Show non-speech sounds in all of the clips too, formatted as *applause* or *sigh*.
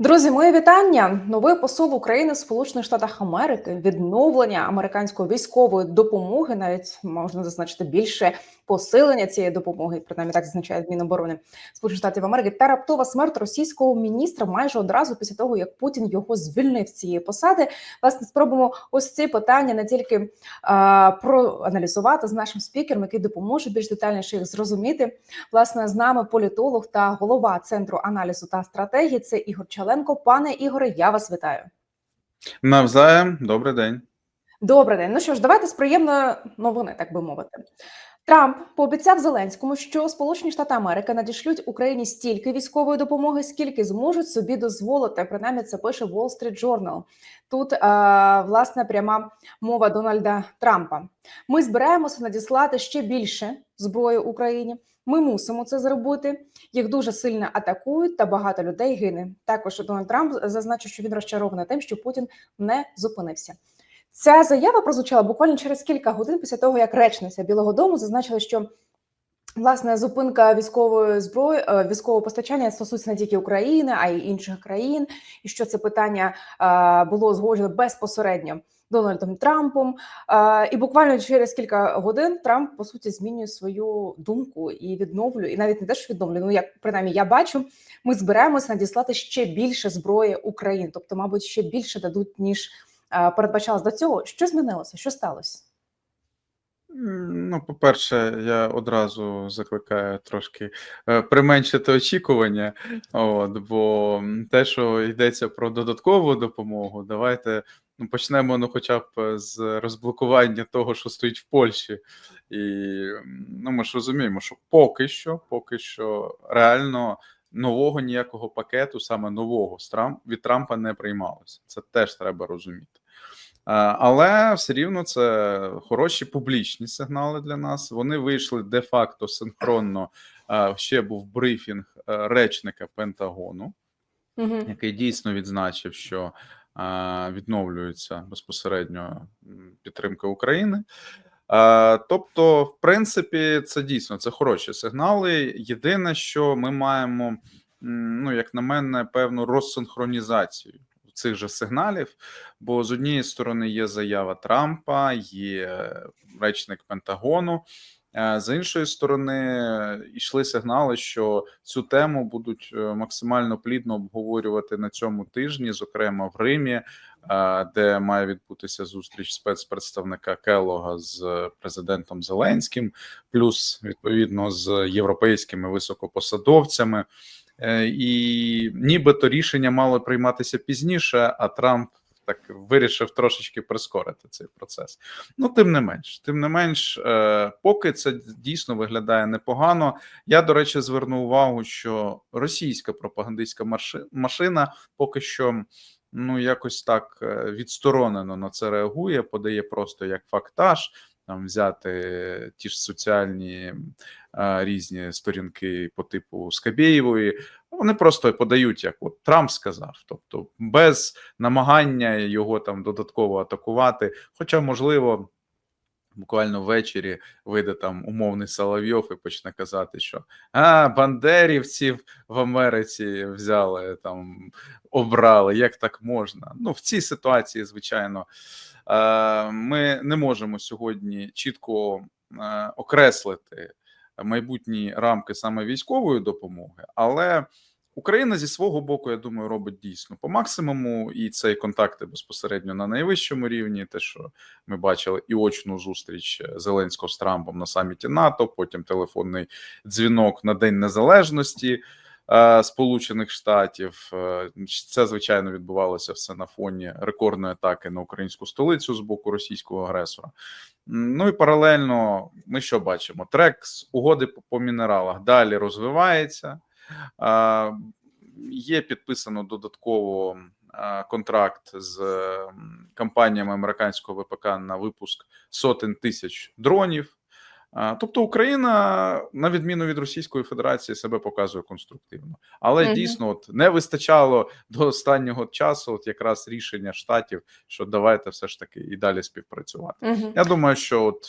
Друзі, моє вітання. Новий посол України в Сполучених Штатах Америки, відновлення американської військової допомоги, навіть можна зазначити більше посилення цієї допомоги, принаймні так зазначає Міноборони Сполучених Штатів Америки та раптова смерть російського міністра майже одразу після того, як Путін його звільнив з цієї посади. Власне, спробуємо ось ці питання не тільки а, проаналізувати з нашим спікером, який допоможе більш детальніше їх зрозуміти. Власне, з нами політолог та голова центру аналізу та стратегії. Це Ігор Чаленко. Пане Ігоре, я вас вітаю. Навзаєм, добрий день. Добрий день. Ну що ж, давайте з приємної новини, так би мовити. Трамп пообіцяв Зеленському, що Сполучені Штати Америки надішлють Україні стільки військової допомоги, скільки зможуть собі дозволити. Принаймні, це пише Wall Street Journal. Тут е, власне пряма мова Дональда Трампа. Ми збираємося надіслати ще більше зброї Україні. Ми мусимо це зробити. Їх дуже сильно атакують, та багато людей гине. Також Дональд Трамп зазначив, що він розчарований тим, що Путін не зупинився. Ця заява прозвучала буквально через кілька годин після того, як речниця Білого Дому зазначила, що власне зупинка військової зброї е, військового постачання стосується не тільки України, а й інших країн, і що це питання е, було узгоджено безпосередньо. Дональдом Трампом, і буквально через кілька годин Трамп по суті змінює свою думку і відновлює, і навіть не те, що відновлює, ну як принаймні я бачу, ми збираємося надіслати ще більше зброї Україні, тобто, мабуть, ще більше дадуть ніж передбачалось до цього. Що змінилося? Що сталося? Ну, по-перше, я одразу закликаю трошки е, применшити очікування, от, бо те, що йдеться про додаткову допомогу, давайте ну, почнемо ну, хоча б з розблокування того, що стоїть в Польщі. І ну, ми ж розуміємо, що поки що, поки що реально нового ніякого пакету, саме нового з Трамп, від Трампа не приймалося. Це теж треба розуміти. Але все рівно це хороші публічні сигнали для нас. Вони вийшли де-факто синхронно. Ще був брифінг речника Пентагону, Угу. який дійсно відзначив, що відновлюється безпосередньо підтримка України. Тобто, в принципі, це дійсно це хороші сигнали. Єдине, що ми маємо, ну як на мене, певну розсинхронізацію цих же сигналів. Бо з однієї сторони є заява Трампа, є речник Пентагону. З іншої сторони, йшли сигнали, що цю тему будуть максимально плідно обговорювати на цьому тижні, зокрема в Римі, де має відбутися зустріч спецпредставника Келога з президентом Зеленським, плюс відповідно з європейськими високопосадовцями. Е, і нібито рішення мало прийматися пізніше, а Трамп так вирішив трошечки прискорити цей процес. Ну, тим не менш, тим не менш, е, поки це дійсно виглядає непогано. Я, до речі, зверну увагу, що російська пропагандистська машина поки що. Ну, якось так е, відсторонено на це реагує, подає просто як фактаж, там взяти ті ж соціальні різні сторінки по типу Скабєєвої. Вони просто подають, як от Трамп сказав, тобто без намагання його там додатково атакувати. Хоча, можливо, буквально ввечері вийде там умовний Соловйов і почне казати, що а бандерівців в Америці взяли там, обрали, як так можна. Ну в цій ситуації, звичайно. Ми не можемо сьогодні чітко окреслити майбутні рамки саме військової допомоги, але Україна зі свого боку, я думаю, робить дійсно по максимуму, і це і контакти безпосередньо на найвищому рівні. Те, що ми бачили, і очну зустріч Зеленського з Трампом на саміті НАТО, потім телефонний дзвінок на День Незалежності. Сполучених Штатів. Е, це звичайно відбувалося все на фоні рекордної атаки на українську столицю з боку російського агресора. Ну і паралельно ми що бачимо? Трек з угоди по мінералах далі розвивається. Є підписано додатково контракт з компаніями американського ВПК на випуск сотень тисяч дронів. Тобто Україна, на відміну від Російської Федерації, себе показує конструктивно, але mm дійсно от не вистачало до останнього часу, от якраз рішення штатів, що давайте все ж таки і далі співпрацювати. Mm Я думаю, що от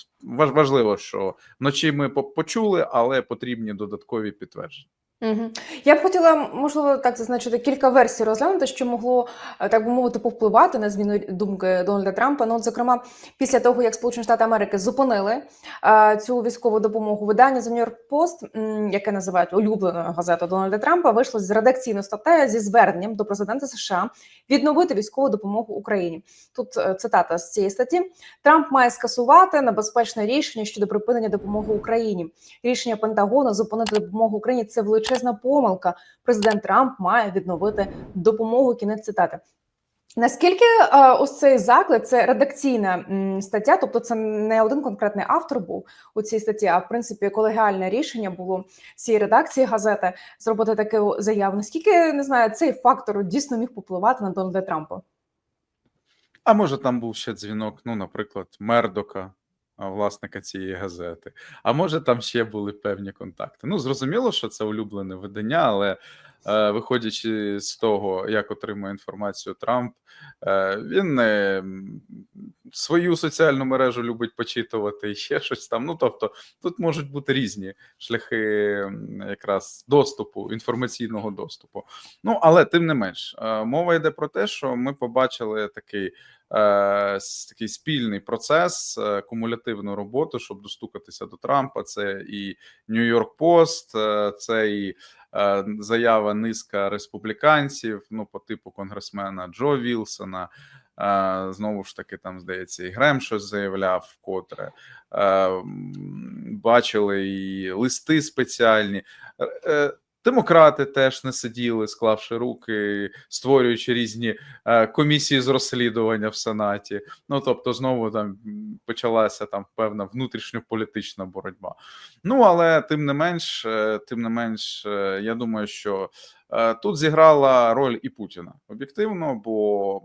важливо, що вночі ми почули, але потрібні додаткові підтвердження. Мгм. Я б хотіла, можливо, так зазначити кілька версій розглянути, що могло, е, так би мовити, повпливати на зміну думки Дональда Трампа. Ну, от, зокрема, після того, як Сполучені Штати Америки зупинили е, цю військову допомогу, видання The New York Post, м, яке називають улюбленою газетою Дональда Трампа, вийшло з редакційною статтею зі зверненням до президента США відновити військову допомогу Україні. Тут е, цитата з цієї статті: Трамп має скасувати небезпечне рішення щодо припинення допомоги Україні. Рішення Пентагону зупинити допомогу Україні це величезна помилка. Президент Трамп має відновити допомогу. Кінець цитати. Наскільки е, ось цей заклик це редакційна стаття, тобто це не один конкретний автор був у цій статті, а в принципі колегіальне рішення було цієї редакції газети зробити таку заяву. Наскільки не знаю, цей фактор дійсно міг попливати на Дональда Трампа? А може, там був ще дзвінок, ну, наприклад, Мердока, власника цієї газети. А може, там ще були певні контакти. Ну, зрозуміло, що це улюблене видання, але е, виходячи з того, як отримує інформацію Трамп, е, він м, свою соціальну мережу любить почитувати і ще щось там. Ну, тобто, тут можуть бути різні шляхи якраз доступу, інформаційного доступу. Ну, але тим не менш, е, мова йде про те, що ми побачили такий е, такий спільний процес, е, кумулятивну роботу, щоб достукатися до Трампа. Це і Нью-Йорк Пост, е, це і е, заява низка республіканців, ну, по типу конгресмена Джо Вілсона. Е, Знову ж таки, там здається, і Грем щось заявляв вкотре. Е, Бачили і листи спеціальні. Демократи теж не сиділи, склавши руки, створюючи різні е, комісії з розслідування в Сенаті. Ну тобто, знову там почалася там певна внутрішньополітична боротьба. Ну але тим не менш, е, тим не менш, е, я думаю, що тут зіграла роль і Путіна об'єктивно, бо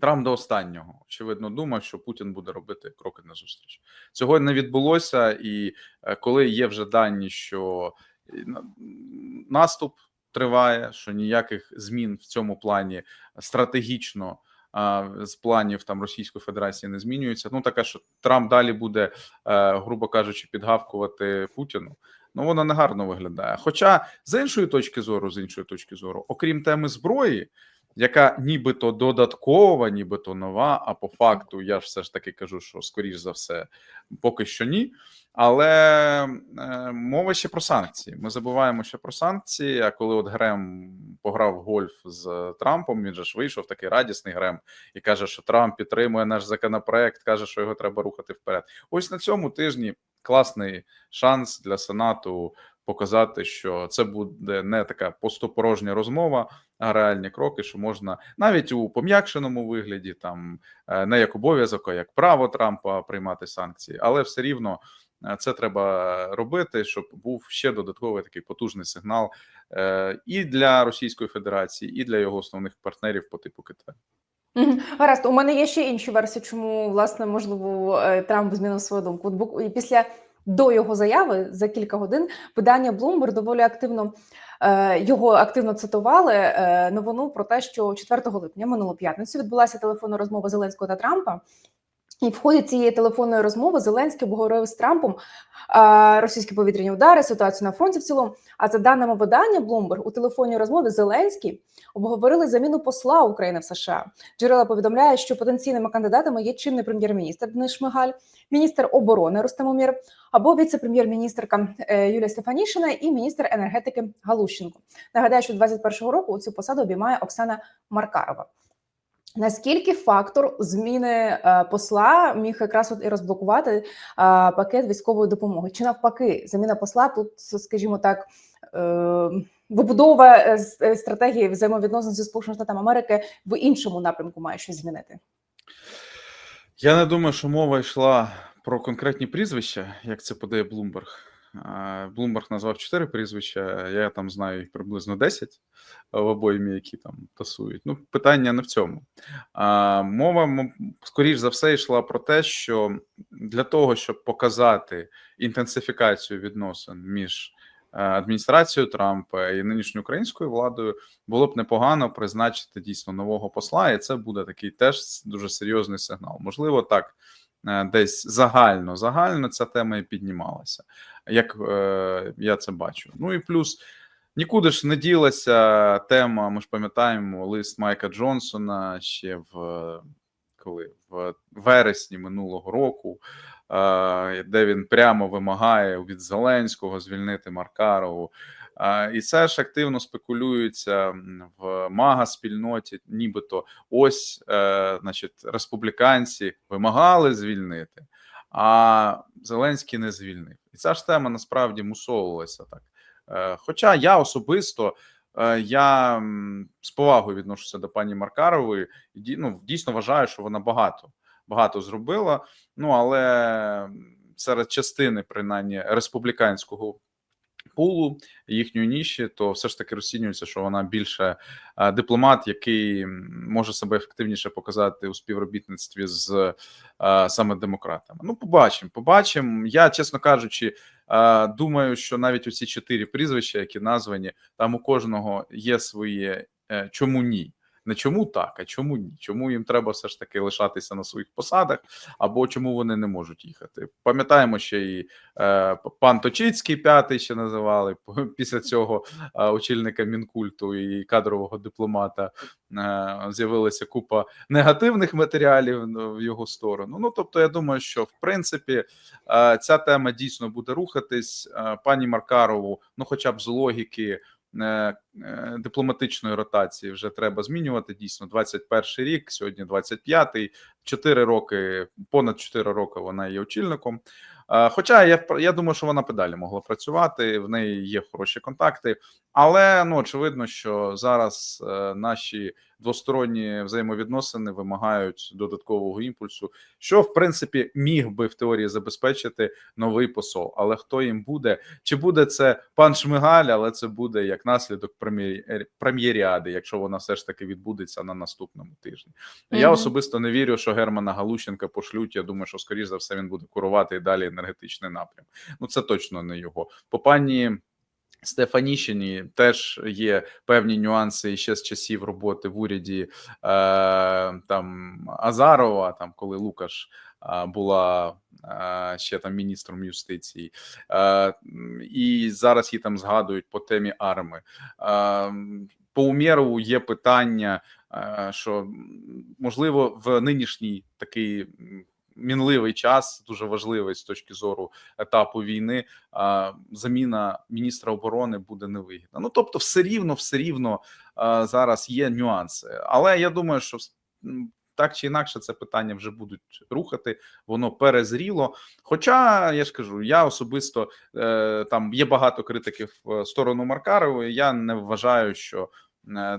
Трамп до останнього очевидно думав, що Путін буде робити кроки назустріч. Цього не відбулося, і коли є вже дані, що на- наступ триває, що ніяких змін в цьому плані стратегічно з планів там Російської Федерації не змінюється. Ну таке, що Трамп далі буде, е, грубо кажучи, підгавкувати Путіну. Ну воно не гарно виглядає. Хоча з іншої точки зору, з іншої точки зору, окрім теми зброї, яка нібито додаткова, нібито нова. А по факту я ж все ж таки кажу, що скоріш за все, поки що ні. Але е, мова ще про санкції. Ми забуваємо ще про санкції. А коли от Грем пограв гольф з Трампом, він же ж вийшов такий радісний Грем і каже, що Трамп підтримує наш законопроект, каже, що його треба рухати вперед. Ось на цьому тижні класний шанс для Сенату показати, що це буде не така пустопорожня розмова, а реальні кроки, що можна навіть у пом'якшеному вигляді, там е, не як обов'язок, а як право Трампа приймати санкції, але все рівно. е, Це треба робити, щоб був ще додатковий такий потужний сигнал е, і для Російської Федерації, і для його основних партнерів по типу Китаю. Гаразд, у мене є ще інші версії, чому власне можливо Трамп змінив свою думку. І після до його заяви за кілька годин видання Bloomberg доволі активно е, його активно цитували е, новину про те, що 4 липня минулу п'ятницю відбулася телефонна розмова Зеленського та Трампа. І в ході цієї телефонної розмови Зеленський обговорив з Трампом російські повітряні удари, ситуацію на фронті в цілому. А за даними видання Bloomberg, у телефонній розмові Зеленський обговорили заміну посла України в США. Джерела повідомляють, що потенційними кандидатами є чинний прем'єр-міністр Денис Шмигаль, міністр оборони Умєров або віце-прем'єр-міністрка е, Юлія Стефанішина і міністр енергетики Галущенко. Нагадаю, що 21-го року цю посаду обіймає Оксана Маркарова. Наскільки фактор зміни е, посла міг якраз от і розблокувати е, пакет військової допомоги? Чи навпаки, заміна посла тут, скажімо так, е, вибудова стратегії взаємовідносин зі Сполученими Штатами Америки в іншому напрямку має щось змінити? Я не думаю, що мова йшла про конкретні прізвища, як це подає Блумберг. Блумберг назвав чотири прізвища, я там знаю їх приблизно 10 в обоймі, які там тасують. Ну, питання не в цьому. Мова, скоріш за все, йшла про те, що для того, щоб показати інтенсифікацію відносин між е, адміністрацією Трампа і нинішньою українською владою, було б непогано призначити дійсно нового посла, і це буде такий теж дуже серйозний сигнал. Можливо, так е, десь загально, загально ця тема і піднімалася, як е, я це бачу. Ну і плюс Нікуди ж не ділася тема. Ми ж пам'ятаємо лист Майка Джонсона ще в коли в вересні минулого року, е, де він прямо вимагає від Зеленського звільнити Маркарову. Е, І це ж активно спекулюється в мага спільноті, нібито ось, е, значить, республіканці вимагали звільнити, а Зеленський не звільнив. І ця ж тема насправді мусовувалася так. Е, Хоча я особисто е, я з повагою відношуся до пані Маркарової і ну, дійсно вважаю, що вона багато багато зробила. Ну але серед частини, принаймні, республіканського пулу їхньої ніші, то все ж таки розцінюється, що вона більше е, дипломат, який може себе ефективніше показати у співробітництві з е, саме демократами. Ну, побачимо, побачимо. Я, чесно кажучи, е, думаю, що навіть у ці чотири прізвища, які названі, там у кожного є своє чому ні. Не чому так, а чому ні? Чому їм треба все ж таки лишатися на своїх посадах, або чому вони не можуть їхати? Пам'ятаємо ще і е, пан Точицький, п'ятий ще називали *laughs* після цього е, очільника мінкульту і кадрового дипломата. Е, з'явилася купа негативних матеріалів в його сторону. Ну тобто, я думаю, що в принципі е, ця тема дійсно буде рухатись. Е, пані Маркарову, ну хоча б з логіки. Е, Дипломатичної ротації вже треба змінювати. Дійсно, 21 рік, сьогодні 25-й, 4 роки, понад 4 роки вона є очільником. Е, Хоча я я думаю, що вона педалі могла працювати, в неї є хороші контакти, але ну очевидно, що зараз е, наші двосторонні взаємовідносини вимагають додаткового імпульсу, що в принципі міг би в теорії забезпечити новий посол. Але хто їм буде? Чи буде це пан Шмигаль, але це буде як наслідок прем'єр- прем'єріади, якщо вона все ж таки відбудеться на наступному тижні. Я особисто не вірю, що Германа Галущенка пошлють. Я думаю, що скоріш за все він буде курувати і далі енергетичний напрям. Ну це точно не його. По пані Стефанішині теж є певні нюанси ще з часів роботи в уряді е, там Азарова, там коли Лукаш е, була е, ще там міністром юстиції, е, і зараз її там згадують по темі арми. Е, по Умєрову є питання, е, що можливо в нинішній такий мінливий час, дуже важливий з точки зору етапу війни. Заміна міністра оборони буде невигідна. Ну тобто, все рівно, все рівно зараз є нюанси. Але я думаю, що так чи інакше це питання вже будуть рухати, воно перезріло. Хоча я ж кажу, я особисто е, там є багато критиків в сторону Маркарової. Я не вважаю, що е,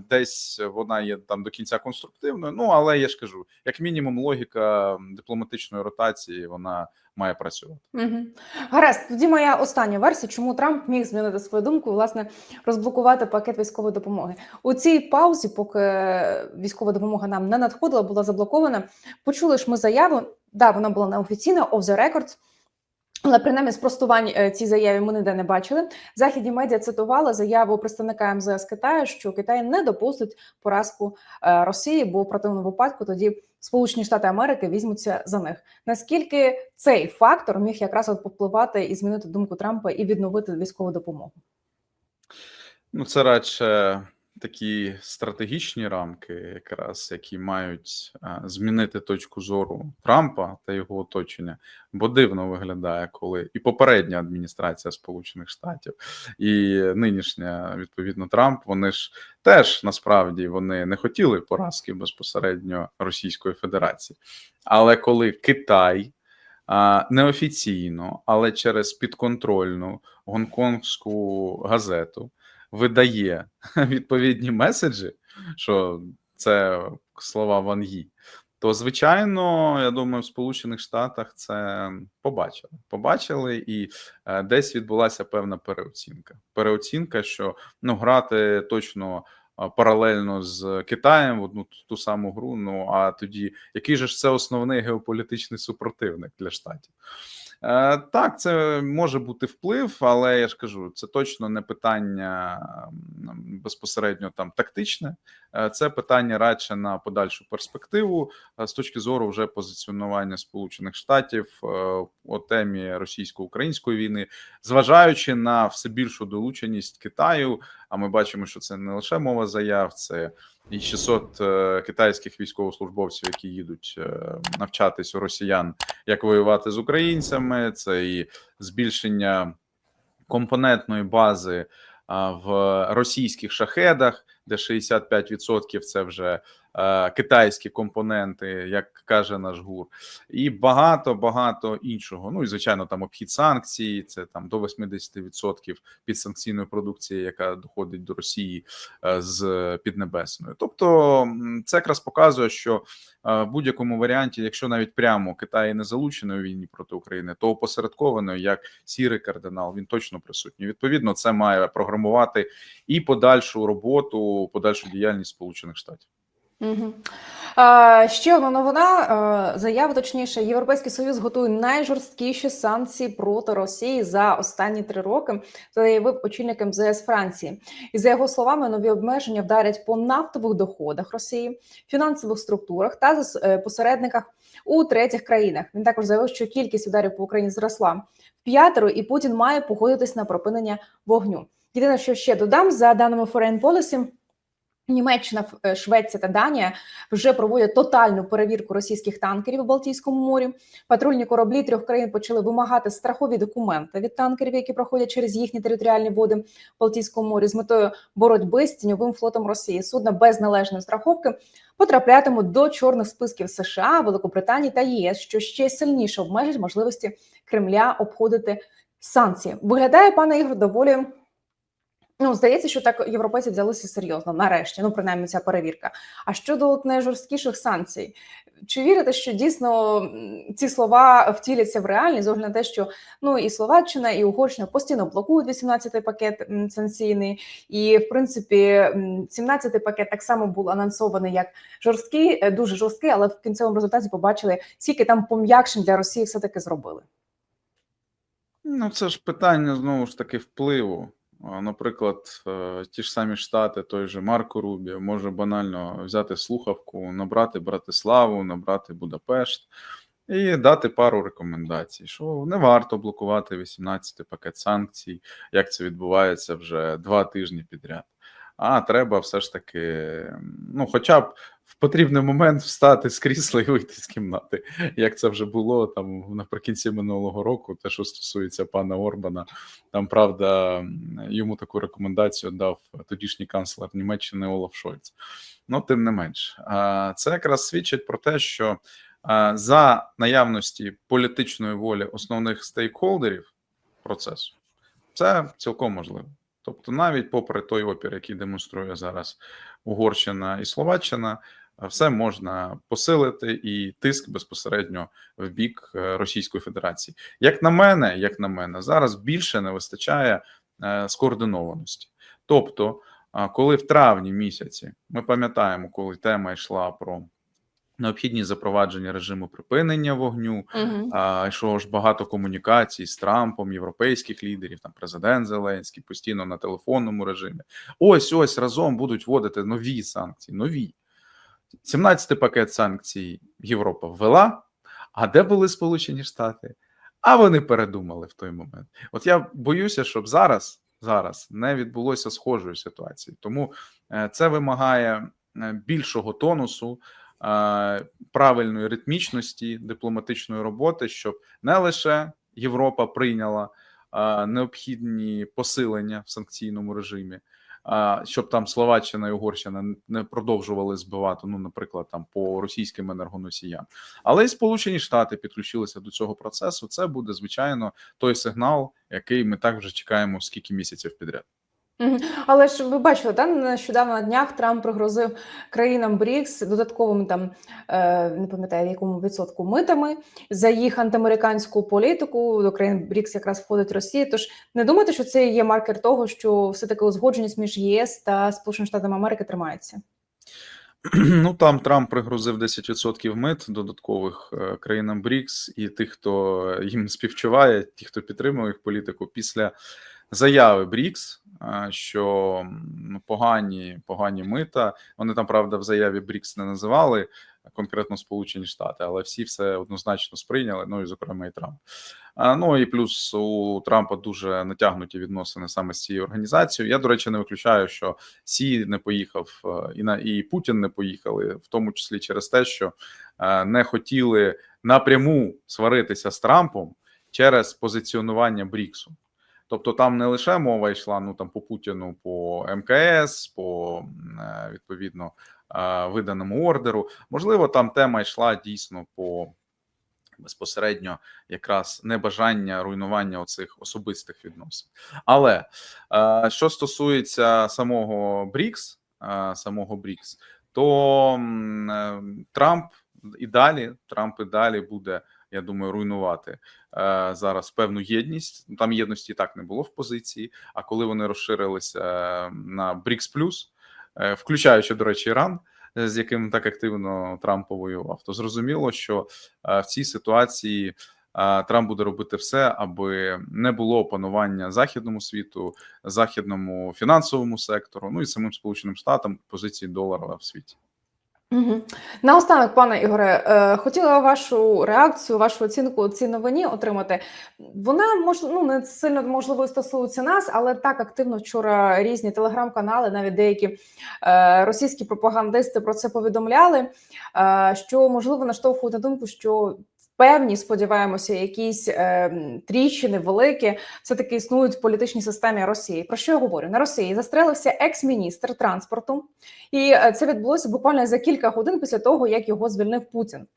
десь вона є там до кінця конструктивною. Ну але я ж кажу, як мінімум, логіка дипломатичної ротації вона має працювати. Угу. Гаразд, тоді моя остання версія, чому Трамп міг змінити свою думку, власне, розблокувати пакет військової допомоги. У цій паузі, поки військова допомога нам не надходила, була заблокована. Почули ж ми заяву. Да, вона була неофіційна, off the record, але принаймні спростувань е, цій заяві ми ніде не бачили. Західні медіа цитували заяву представника МЗС Китаю, що Китай не допустить поразку е, Росії, бо в противному випадку тоді Сполучені Штати Америки візьмуться за них. Наскільки цей фактор міг якраз от повпливати і змінити думку Трампа і відновити військову допомогу? Ну, це радше такі стратегічні рамки, якраз які мають а, змінити точку зору Трампа та його оточення, бо дивно виглядає, коли і попередня адміністрація Сполучених Штатів, і нинішня відповідно Трамп, вони ж теж насправді вони не хотіли поразки безпосередньо Російської Федерації. Але коли Китай неофіційно, але через підконтрольну гонконгську газету видає *laughs* відповідні меседжі, що це слова Ван Ї, то звичайно, я думаю, в Сполучених Штатах це побачили. Побачили, і е, десь відбулася певна переоцінка. Переоцінка, що ну грати точно паралельно з Китаєм в одну ту саму гру. Ну а тоді який же ж це основний геополітичний супротивник для штатів? Е, Так, це може бути вплив, але я ж кажу, це точно не питання безпосередньо там тактичне. Е, Це питання радше на подальшу перспективу е, з точки зору вже позиціонування Сполучених Штатів у темі російсько-української війни, зважаючи на все більшу долученість Китаю. А ми бачимо, що це не лише мова заяв, це і 600 е, китайських військовослужбовців, які їдуть е, навчатись у росіян, як воювати з українцями. Це і збільшення компонентної бази е, в російських шахедах, де 65% це вже китайські компоненти, як каже наш гур, і багато багато іншого. Ну і звичайно, там обхід санкцій, це там до 80% підсанкційної продукції, яка доходить до Росії е, з Піднебесної. Тобто, це якраз показує, що е, в будь-якому варіанті, якщо навіть прямо Китай не залучений у війні проти України, то опосередковано як сірий кардинал він точно присутній. Відповідно, це має програмувати і подальшу роботу, подальшу діяльність Сполучених Штатів. Ще одна новина. Заява, точніше, Європейський Союз готує найжорсткіші санкції проти Росії за останні три роки. Заявив очільник МЗС Франції. І за його словами, нові обмеження вдарять по нафтових доходах Росії, фінансових структурах та е, посередниках у третіх країнах. Він також заявив, що кількість ударів по Україні зросла в п'ятеро, і Путін має погодитись на припинення вогню. Єдине, що ще додам, за даними Foreign Policy, Німеччина, е, Швеція та Данія вже проводять тотальну перевірку російських танкерів у Балтійському морі. Патрульні кораблі трьох країн почали вимагати страхові документи від танкерів, які проходять через їхні територіальні води в Балтійському морі з метою боротьби з тіньовим флотом Росії. Судна без належної страховки потраплятимуть до чорних списків США, Великобританії та ЄС, що ще сильніше обмежить можливості Кремля обходити санкції. Виглядає пане Ігор доволі. Ну, здається, що так європейці взялися серйозно, нарешті, ну принаймні ця перевірка. А щодо от найжорсткіших санкцій, чи вірите, що дійсно ці слова втіляться в реальність, з на те, що ну і Словаччина, і Угорщина постійно блокують 18-й пакет санкційний, і в принципі м, 17-й пакет так само був анонсований як жорсткий, е, дуже жорсткий, але в кінцевому результаті побачили, скільки там пом'якшень для Росії все таки зробили. Ну, це ж питання знову ж таки впливу. Наприклад, е, ті ж самі Штати, той же Марко Рубі, може банально взяти слухавку, набрати Братиславу, набрати Будапешт і дати пару рекомендацій, що не варто блокувати 18-й пакет санкцій, як це відбувається вже два тижні підряд. А треба все ж таки, ну, хоча б в потрібний момент встати з крісла і вийти з кімнати, як це вже було там наприкінці минулого року. Те, що стосується пана Орбана, там правда йому таку рекомендацію дав тодішній канцлер Німеччини Олаф Шольц. Ну, тим не менш, а, це якраз свідчить про те, що за наявності політичної волі основних стейкхолдерів процесу, це цілком можливо. Тобто, навіть попри той опір, який демонструє зараз Угорщина і Словаччина, все можна посилити і тиск безпосередньо в бік е, Російської Федерації. Як на мене, як на мене, зараз більше не вистачає е, скоординованості. Тобто, коли в травні місяці ми пам'ятаємо, коли тема йшла про необхідність запровадження режиму припинення вогню, Угу. а, йшло ж багато комунікацій з Трампом, європейських лідерів, там президент Зеленський постійно на телефонному режимі. Ось ось разом будуть вводити нові санкції. Нові 17-й пакет санкцій Європа ввела. А де були Сполучені Штати? А вони передумали в той момент. От я боюся, щоб зараз, зараз не відбулося схожої ситуації. Тому е, це вимагає е, більшого тонусу, правильної ритмічності дипломатичної роботи, щоб не лише Європа прийняла необхідні посилення в санкційному режимі, щоб там Словаччина і Угорщина не продовжували збивати, ну, наприклад, там по російським енергоносіям. Але і Сполучені Штати підключилися до цього процесу. Це буде звичайно той сигнал, який ми так вже чекаємо скільки місяців підряд. Але ж ви бачили, та нещодавно на днях Трамп пригрозив країнам БРІКС додатковими там е, не пам'ятаю якому відсотку митами за їх антиамериканську політику. До країн БРІКС якраз входить Росія. Тож не думайте, що це є маркер того, що все таки узгодженість між ЄС та Сполученими Штатами Америки тримається. *clears throat* Ну там Трамп пригрузив 10% мит додаткових е, країнам БРІКС і тих, хто їм співчуває, ті, хто підтримує їх політику, після заяви БРІКС, що погані, погані мита. Вони там, правда, в заяві БРІКС не називали конкретно Сполучені Штати, але всі все однозначно сприйняли. Ну і зокрема і Трамп. А, Ну і плюс у Трампа дуже натягнуті відносини саме з цією організацією. Я, до речі, не виключаю, що Сі не поїхав, е, і на і Путін не поїхали, в тому числі через те, що е, не хотіли напряму сваритися з Трампом через позиціонування Бріксу. Тобто там не лише мова йшла ну там по Путіну, по МКС, по е, відповідно е, виданому ордеру. Можливо, там тема йшла дійсно по безпосередньо якраз небажання руйнування оцих особистих відносин. Але е, що стосується самого Брікс, самого Брікс, то Трамп і далі Трамп і далі буде. Я думаю, руйнувати е, зараз певну єдність. Ну, Там єдності і так не було в позиції. А коли вони розширилися е, на БРІКС плюс, е, включаючи, до речі, Іран, з яким так активно Трамп повоював, то зрозуміло, що в цій ситуації Трамп буде робити все, аби не було опанування західному світу, західному фінансовому сектору, ну і самим Сполученим Штатам позиції долара в світі. Угу. Наостанок, пане Ігоре, е, хотіла вашу реакцію, вашу оцінку цій новині отримати. Вона мож, ну, не сильно можливо стосується нас, але так активно вчора різні телеграм-канали, навіть деякі е, російські пропагандисти про це повідомляли. Е, що можливо наштовхують на думку, що певні, сподіваємося, якісь е, тріщини великі все таки існують в політичній системі Росії. Про що я говорю? На Росії застрелився екс-міністр транспорту, і е, це відбулося буквально за кілька годин після того, як його звільнив Путін.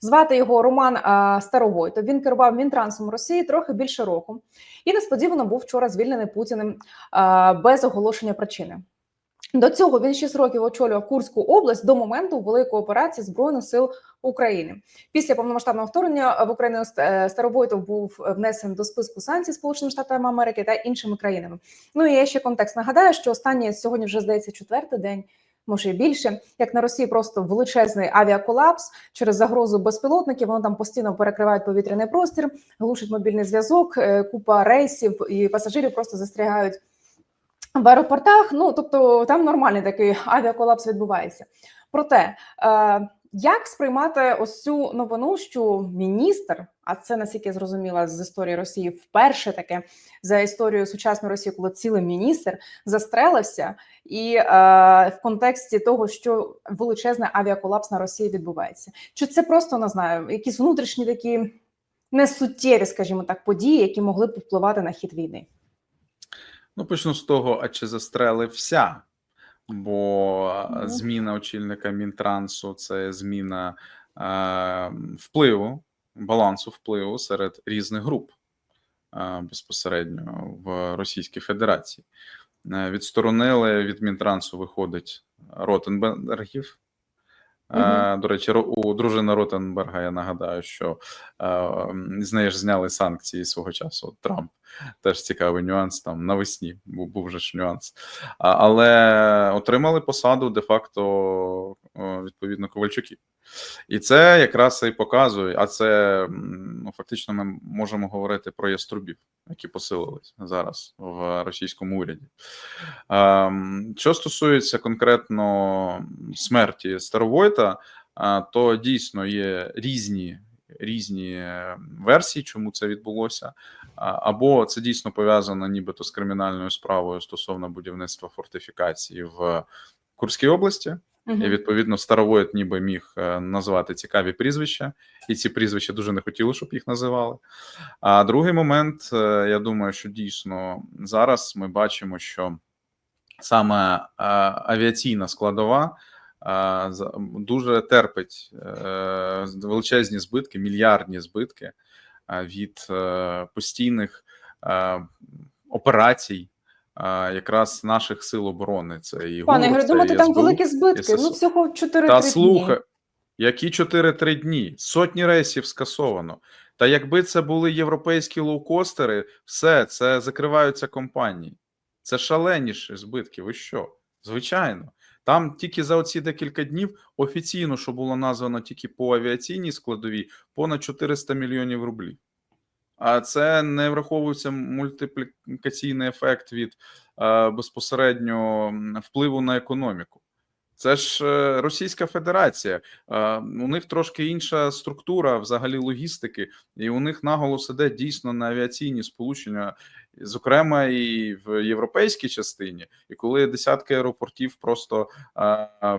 Звати його Роман а, Старовойтов. Він керував Мінтрансом Росії трохи більше року, і несподівано був вчора звільнений Путіним а, без оголошення причини. До цього він 6 років очолював Курську область до моменту великої операції збройних сил України. Після повномасштабного вторгнення в Україну е, Старовойтов був внесений до списку санкцій Сполученими Штатами Америки та іншими країнами. Ну і я ще контекст нагадаю, що останній сьогодні вже здається четвертий день. Може і більше, як на Росії, просто величезний авіаколапс через загрозу безпілотників. Вони там постійно перекривають повітряний простір, глушать мобільний зв'язок, е, купа рейсів і пасажирів просто застрягають в аеропортах. Ну тобто там нормальний такий авіаколапс відбувається. Проте е, як сприймати ось цю новину, що міністр, а це наскільки я зрозуміла з історії Росії, вперше таке за історію сучасної Росії, коли цілий міністр застрелився, і е, в контексті того, що величезний авіаколапс на Росії відбувається, чи це просто не знаю, якісь внутрішні такі несуттєві, скажімо так, події, які могли б впливати на хід війни? Ну, почну з того, а чи застрелився? Бо Ну. зміна очільника Мінтрансу це зміна е, впливу, балансу впливу серед різних груп е, безпосередньо в Російській Федерації. Е, відсторонили від Мінтрансу виходить Ротенбергів. Е, До речі, у дружини Ротенберга я нагадаю, що е, з неї ж зняли санкції свого часу. Трамп теж цікавий нюанс. Там навесні був, був же ж нюанс. Але отримали посаду де-факто е, відповідно Ковальчуків. І це якраз і показує. А це ну, фактично ми можемо говорити про яструбів, які посилились зараз в російському уряді. Що стосується конкретно смерті Старовойта, то дійсно є різні. Різні е, версії, чому це відбулося, або це дійсно пов'язано нібито з кримінальною справою стосовно будівництва фортифікації в Курській області. І відповідно Старовоєт ніби міг е, назвати цікаві прізвища, і ці прізвища дуже не хотіли, щоб їх називали. А другий момент, е, я думаю, що дійсно зараз ми бачимо, що саме е, авіаційна складова дуже терпить величезні збитки, мільярдні збитки від постійних операцій. Якраз наших сил оборони це і Пане Ігоре, це там великі збитки? Ну всього 4 Та слухай, які 4-3 дні, сотні рейсів скасовано. Та якби це були європейські лоукостери, все це закриваються компанії. Це шаленіші збитки. Ви що? Звичайно, Там тільки за оці декілька днів офіційно, що було названо тільки по авіаційній складовій, понад 400 мільйонів рублів. А це не враховується мультиплікаційний ефект від е, безпосередньо впливу на економіку. Це ж е, Російська Федерація. Е, У них трошки інша структура взагалі логістики, і у них наголос іде дійсно на авіаційні сполучення, зокрема і в європейській частині. І коли десятки аеропортів просто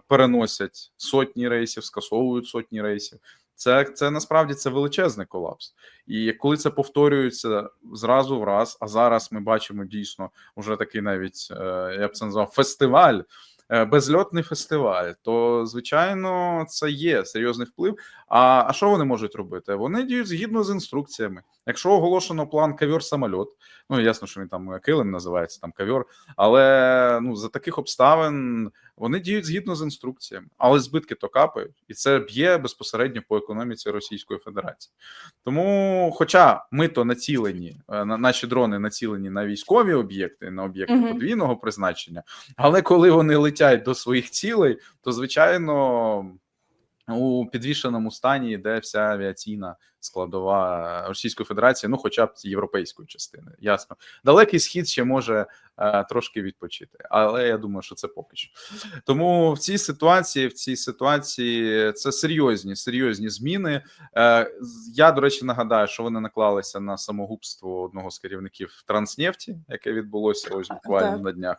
переносять сотні рейсів, скасовують сотні рейсів. Це, це насправді це величезний колапс. І коли це повторюється зразу в раз, а зараз ми бачимо дійсно вже такий навіть е, я б це назвав фестиваль, е, безльотний фестиваль, то звичайно це є серйозний вплив. А, а що вони можуть робити? Вони діють згідно з інструкціями. Якщо оголошено план ковер-самольот, ну ясно, що він там килим називається, там ковер, але ну за таких обставин вони діють згідно з інструкціями, але збитки то капають, і це б'є безпосередньо по економіці Російської Федерації. Тому, хоча ми то націлені, е, на наші дрони націлені на військові об'єкти, на об'єкти Мгм. подвійного призначення, але коли вони летять до своїх цілей, то звичайно. У підвішеному стані йде вся авіаційна складова Російської Федерації, ну хоча б європейської частини. Ясно, далекий схід ще може е, трошки відпочити, але я думаю, що це поки що. Тому в цій ситуації, в цій ситуації це серйозні, серйозні зміни. Е, я, до речі, нагадаю, що вони наклалися на самогубство одного з керівників Транснефті, яке відбулося ось буквально Так. на днях.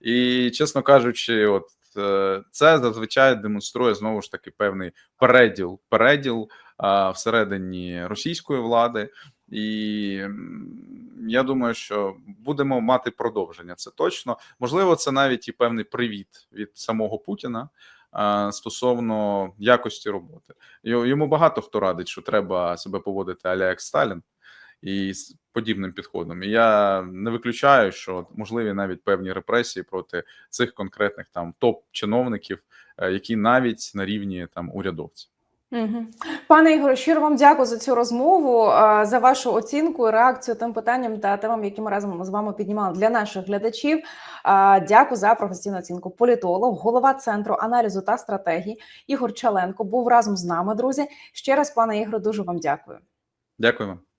І чесно кажучи, от це зазвичай демонструє знову ж таки певний переділ, переділ всередині російської влади. І я думаю, що будемо мати продовження. Це точно можливо, це навіть і певний привіт від самого Путіна стосовно якості роботи. Йому багато хто радить, що треба себе поводити аля як Сталін і з подібним підходом. І я не виключаю, що можливі навіть певні репресії проти цих конкретних там топ-чиновників, е, які навіть на рівні там урядовців. Пане Ігоре, щиро вам дякую за цю розмову, за вашу оцінку, реакцію тим питанням та темам, які ми разом з вами піднімали для наших глядачів. А, Дякую за професійну оцінку. Політолог, голова центру аналізу та стратегії Ігор Чаленко був разом з нами, друзі. Ще раз, пане Ігоре, дуже вам дякую. Дякую вам.